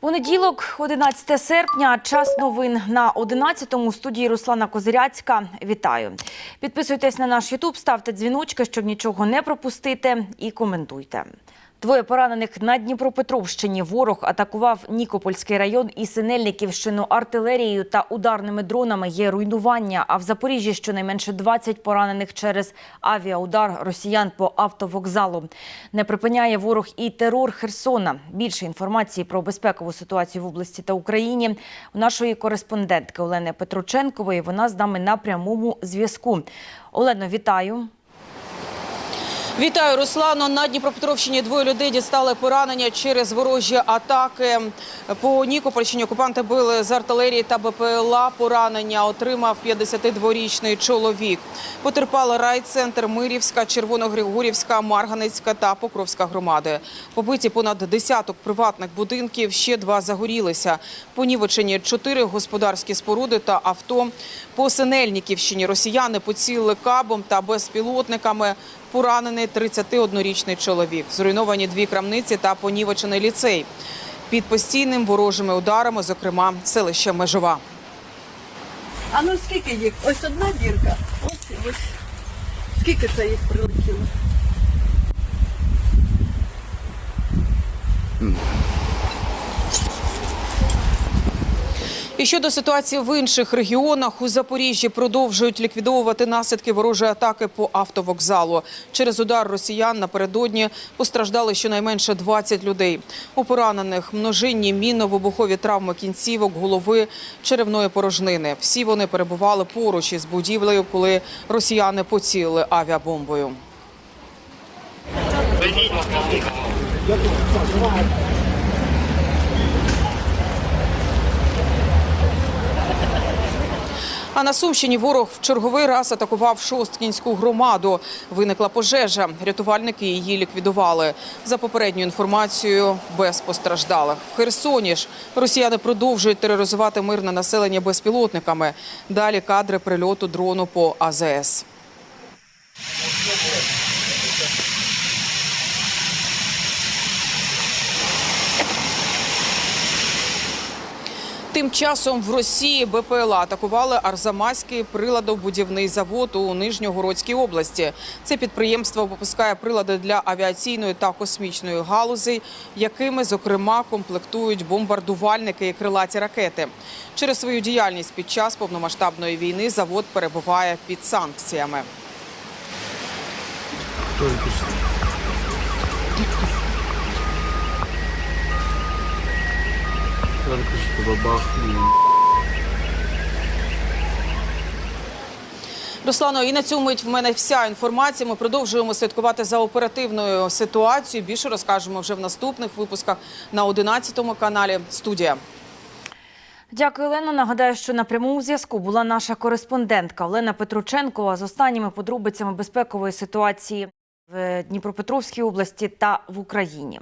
Понеділок, 11 серпня, час новин на 11-му студії Руслана Козиряцька. Вітаю. Підписуйтесь на наш Ютуб, ставте дзвіночки, щоб нічого не пропустити, і коментуйте. Двоє поранених на Дніпропетровщині. Ворог атакував Нікопольський район і Синельниківщину артилерією та ударними дронами. Є руйнування. А в Запоріжжі щонайменше 20 поранених через авіаудар росіян по автовокзалу. Не припиняє ворог і терор Херсона. Більше інформації про безпекову ситуацію в області та Україні у нашої кореспондентки Олени Петроченкової. Вона з нами на прямому зв'язку. Олено, вітаю. Вітаю, Руслано. На Дніпропетровщині двоє людей дістали поранення через ворожі атаки. По Нікопольщині окупанти били з артилерії та БПЛА. Поранення отримав 52-річний чоловік. Потерпали райцентр Мирівська, Червоногригорівська, Марганецька та Покровська громади. Побиті понад десяток приватних будинків, ще два загорілися. Понівечені чотири господарські споруди та авто. По Синельниківщині росіяни поцілили кабом та безпілотниками. Поранений 31-річний чоловік. Зруйновані дві крамниці та понівечений ліцей. Під постійним ворожими ударами, зокрема, селище Межова. А ну скільки їх? Ось одна дірка. Ось ось. Скільки це їх прилетіло? І щодо ситуації в інших регіонах, у Запоріжжі продовжують ліквідовувати наслідки ворожої атаки по автовокзалу. Через удар росіян напередодні постраждали щонайменше 20 людей. У поранених множинні мінно-вибухові травми кінцівок, голови, черевної порожнини. Всі вони перебували поруч із будівлею, коли росіяни поцілили авіабомбою. А на Сумщині ворог в черговий раз атакував Шосткінську громаду. Виникла пожежа. Рятувальники її ліквідували. За попередньою інформацією, без постраждалих. В Херсоні ж росіяни продовжують тероризувати мирне населення безпілотниками. Далі кадри прильоту дрону по АЗС. Тим часом в Росії БПЛА атакували Арзамаський приладобудівний завод у Нижньогородській області. Це підприємство випускає прилади для авіаційної та космічної галузей, якими, зокрема, комплектують бомбардувальники і крилаті ракети. Через свою діяльність під час повномасштабної війни завод перебуває під санкціями. Только Руслано, і на цю мить в мене вся інформація. Ми продовжуємо слідкувати за оперативною ситуацією. Більше розкажемо вже в наступних випусках на 11 каналі. Студія. Дякую, Олено. Нагадаю, що на прямому зв'язку була наша кореспондентка Олена Петрученкова з останніми подробицями безпекової ситуації в Дніпропетровській області та в Україні.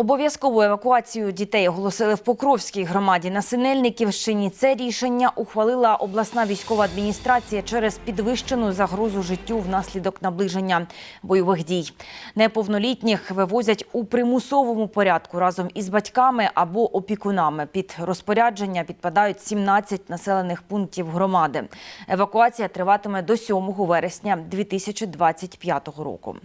Обов'язкову евакуацію дітей оголосили в Покровській громаді на Синельниківщині. Це рішення ухвалила обласна військова адміністрація через підвищену загрозу життю внаслідок наближення бойових дій. Неповнолітніх вивозять у примусовому порядку разом із батьками або опікунами. Під розпорядження підпадають 17 населених пунктів громади. Евакуація триватиме до 7 вересня 2025 року.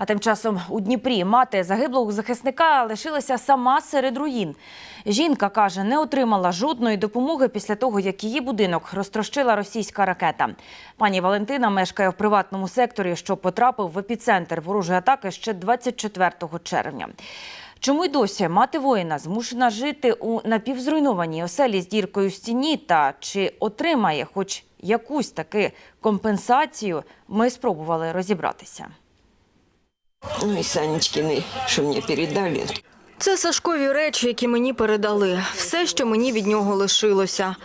А тим часом у Дніпрі мати загиблого захисника лишилася сама серед руїн. Жінка каже, не отримала жодної допомоги після того, як її будинок розтрощила російська ракета. Пані Валентина мешкає в приватному секторі, що потрапив в епіцентр ворожої атаки ще 24 червня. Чому й досі мати воїна змушена жити у напівзруйнованій оселі з діркою в стіні та чи отримає хоч якусь таки компенсацію, ми спробували розібратися. Ну и Санечкины, что мне передали. Це Сашкові речі, які мені передали. Все, що мені від нього лишилося.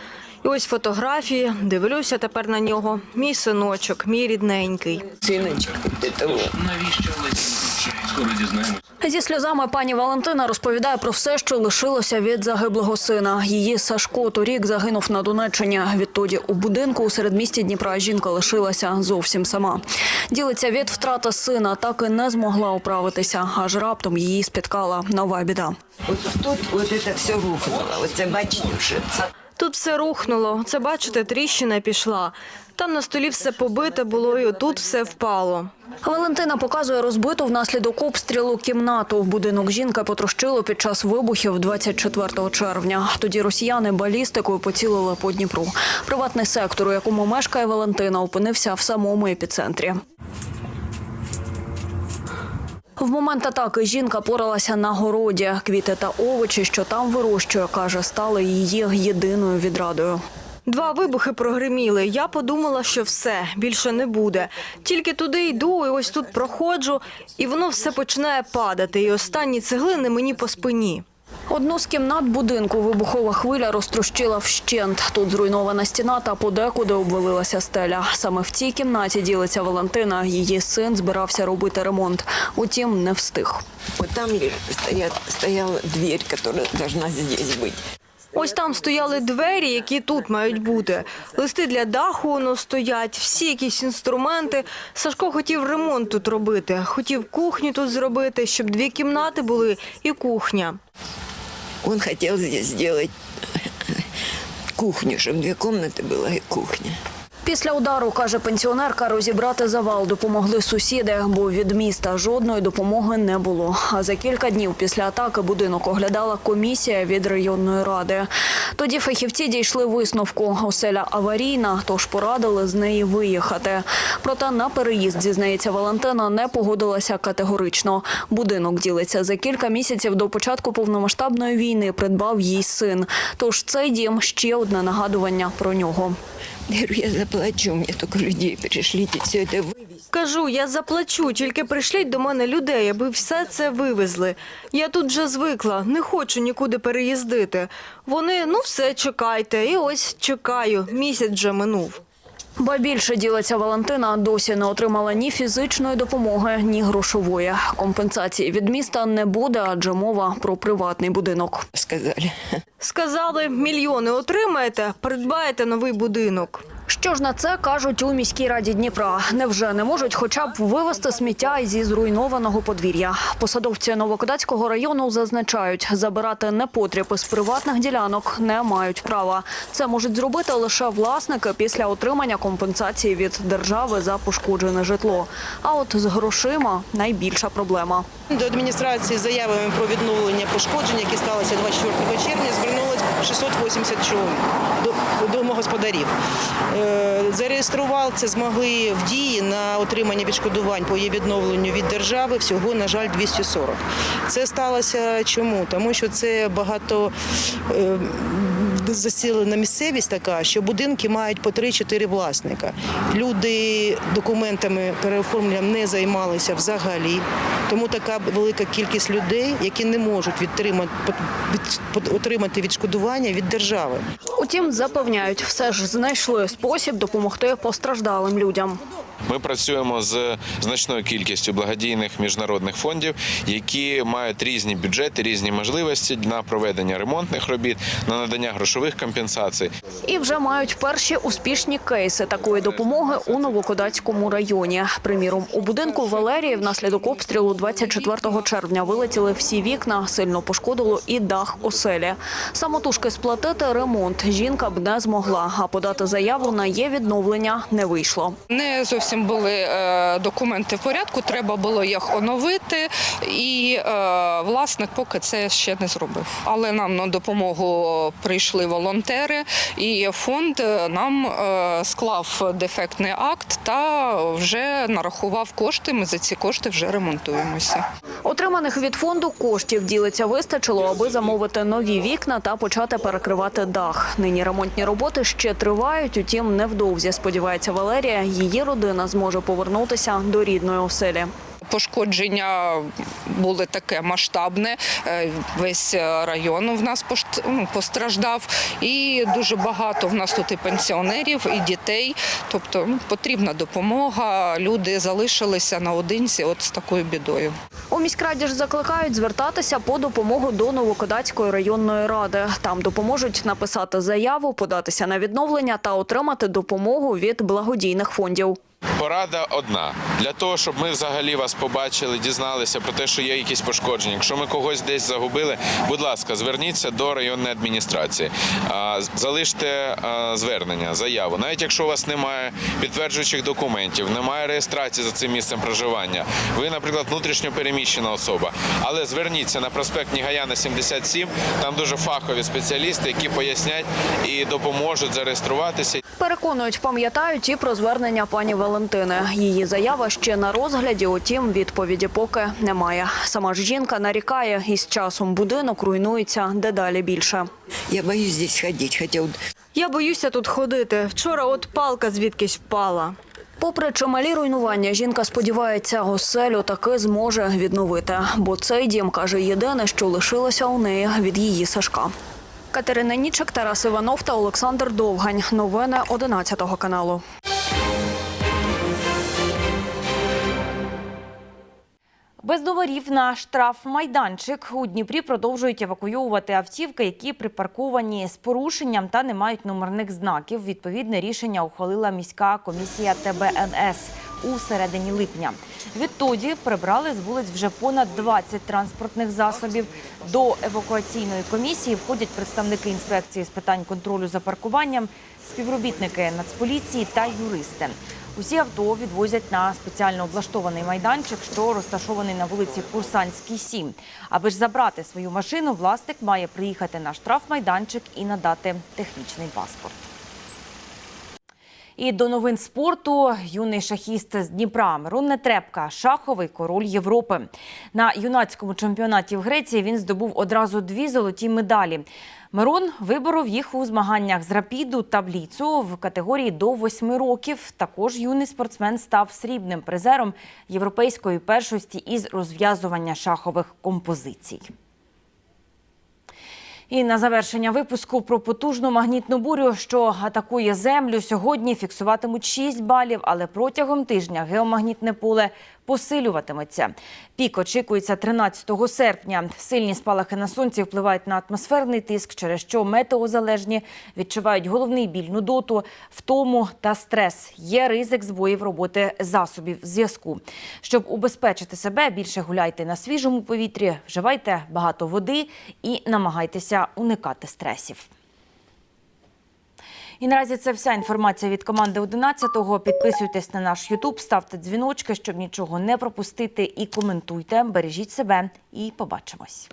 І ось фотографії. Дивлюся тепер на нього. Мій синочок, мій рідненький. Сыночка, это вот. Скоро дізнаємось. Зі сльозами пані Валентина розповідає про все, що лишилося від загиблого сина. Її Сашко торік загинув на Донеччині. Відтоді у будинку у середмісті Дніпра жінка лишилася зовсім сама. Ділиться від втрати сина, так і не змогла оправитися, аж раптом її спіткала нова біда. От тут от це все рухнуло. Оце бачите вже. Тут все рухнуло. Це бачите, тріщина пішла. Там на столі все побите було, і отут все впало. Валентина показує розбиту внаслідок обстрілу кімнату. Будинок жінка потрощило під час вибухів 24 червня. Тоді росіяни балістикою поцілили по Дніпру. Приватний сектор, у якому мешкає Валентина, опинився в самому епіцентрі. В момент атаки жінка поралася на городі. Квіти та овочі, що там вирощує, каже, стали її єдиною відрадою. Два вибухи прогриміли. Я подумала, що все більше не буде. Тільки туди йду, і ось тут проходжу, і воно все починає падати. І останні цеглини мені по спині. Одну з кімнат будинку вибухова хвиля розтрощила вщент. Тут зруйнована стіна та подекуди обвалилася стеля. Саме в цій кімнаті ділиться Валентина. Її син збирався робити ремонт. Утім, не встиг. Вот там лежит, стоят, стояла дверь, которая должна здесь быть. Ось там стояли двері, які тут мають бути. Листи для даху воно стоять, всі якісь інструменти. Сашко хотів ремонт тут робити, хотів кухню тут зробити, щоб дві кімнати були і кухня. Он хотел здесь сделать кухню, чтобы две комнаты была и кухня. Після удару, каже пенсіонерка, розібрати завал допомогли сусіди, бо від міста жодної допомоги не було. А за кілька днів після атаки будинок оглядала комісія від районної ради. Тоді фахівці дійшли висновку. Оселя аварійна, тож порадили з неї виїхати. Проте на переїзд, зізнається Валентина, не погодилася категорично. Будинок ділиться за кілька місяців до початку повномасштабної війни. Придбав їй син. Тож цей дім ще одне нагадування про нього. Я я заплачу, мне только людей пришлите, все это вывезти. Кажу, я заплачу, тільки прийшліть до мене людей, аби все це вивезли. Я тут вже звикла, не хочу нікуди переїздити. Вони, ну все, чекайте. І ось чекаю. Місяць вже минув. Ба більше ділиться Валентина, досі не отримала ні фізичної допомоги, ні грошової. Компенсації від міста не буде, адже мова про приватний будинок. Сказали. Сказали, мільйони отримаєте, придбаєте новий будинок. Що ж на це кажуть у міській раді Дніпра? Невже не можуть хоча б вивезти сміття зі зруйнованого подвір'я? Посадовці Новокодацького району зазначають, забирати непотріб із приватних ділянок не мають права. Це можуть зробити лише власники після отримання компенсації від держави за пошкоджене житло. А от з грошима найбільша проблема. До адміністрації заявами про відновлення пошкоджень, які сталися 24 червня, звернулось 680 чоловік домогосподарів. Зареєстрував Зареєстрували це змогли в дії на отримання відшкодувань по її відновленню від держави всього, на жаль, 240. Це сталося чому? Тому що це багато е, засілена місцевість така, що будинки мають по 3-4 власника. Люди документами переоформленням не займалися взагалі. Тому така велика кількість людей, які не можуть відтримати, від- отримати відшкодування від держави. Утім, запевняють, все ж знайшли спосіб допомогти постраждалим людям. Ми працюємо з значною кількістю благодійних міжнародних фондів, які мають різні бюджети, різні можливості на проведення ремонтних робіт, на надання грошових компенсацій. І вже мають перші успішні кейси такої допомоги у Новокодацькому районі. Приміром, у будинку Валерії внаслідок обстрілу 24 червня вилетіли всі вікна, сильно пошкодило і дах оселі. Самотужки сплатити ремонт жінка б не змогла, а подати заяву на є відновлення не вийшло. Не зовсім були е, документи в порядку, треба було їх оновити, і е, власник поки це ще не зробив. Але нам на допомогу прийшли волонтери, і фонд е, нам склав дефектний акт та вже нарахував кошти. Ми за ці кошти вже ремонтуємося. Отриманих від фонду коштів ділиться вистачило, аби замовити нові вікна та почати перекривати дах. Нині ремонтні роботи ще тривають. Утім, невдовзі сподівається Валерія, її родина зможе повернутися до рідної оселі. Пошкодження були таке масштабне. Е, Весь район в нас ну, постраждав, і дуже багато в нас тут і пенсіонерів, і дітей. Тобто ну, потрібна допомога. Люди залишилися наодинці от з такою бідою. У міськраді ж закликають звертатися по допомогу до Новокодацької районної ради. Там допоможуть написати заяву, податися на відновлення та отримати допомогу від благодійних фондів. Порада одна для того, щоб ми взагалі вас побачили, дізналися про те, що є якісь пошкодження. Якщо ми когось десь загубили, будь ласка, зверніться до районної адміністрації, залиште звернення, заяву. Навіть якщо у вас немає підтверджуючих документів, немає реєстрації за цим місцем проживання. Ви, наприклад, внутрішньо переміщена особа, але зверніться на проспект Нігаяна 77. Там дуже фахові спеціалісти, які пояснять і допоможуть зареєструватися. Переконують, пам'ятають і про звернення пані Валентини. Її заява ще на розгляді, утім, відповіді поки немає. Сама ж жінка нарікає, і з часом будинок руйнується дедалі більше. Я боюсь здесь ходить, хотя вот Я боюся тут ходити. Вчора от палка звідкись впала. Попри чималі руйнування, жінка сподівається, оселю таки зможе відновити. Бо цей дім, каже, єдине, що лишилося у неї від її Сашка. Катерина Нічик, Тарас Іванов та Олександр Довгань. Новини 11 каналу. Без номерів на штрафмайданчик у Дніпрі продовжують евакуйовувати автівки, які припарковані з порушенням та не мають номерних знаків. Відповідне рішення ухвалила міська комісія ТБНС у середині липня. Відтоді прибрали з вулиць вже понад 20 транспортних засобів. До евакуаційної комісії входять представники інспекції з питань контролю за паркуванням, співробітники Нацполіції та юристи. Усі авто відвозять на спеціально облаштований майданчик, що розташований на вулиці Курсанській, 7. Аби ж забрати свою машину, власник має приїхати на штрафмайданчик і надати технічний паспорт. І до новин спорту юний шахіст з Дніпра Мирон Нетребка, шаховий король Європи. На юнацькому чемпіонаті в Греції він здобув одразу дві золоті медалі. Мирон виборов їх у змаганнях з рапіду та бліцу в категорії до 8 років. Також юний спортсмен став срібним призером європейської першості із розв'язування шахових композицій. І на завершення випуску про потужну магнітну бурю, що атакує землю. Сьогодні фіксуватимуть 6 балів, але протягом тижня геомагнітне поле посилюватиметься. Пік очікується 13 серпня. Сильні спалахи на сонці впливають на атмосферний тиск, через що метеозалежні відчувають головний біль нудоту, втому та стрес. Є ризик збоїв роботи засобів зв'язку. Щоб убезпечити себе, більше гуляйте на свіжому повітрі, вживайте багато води і намагайтеся уникати стресів. І наразі це вся інформація від команди 11-го. Підписуйтесь на наш Ютуб, ставте дзвіночки, щоб нічого не пропустити, і коментуйте. Бережіть себе і побачимось.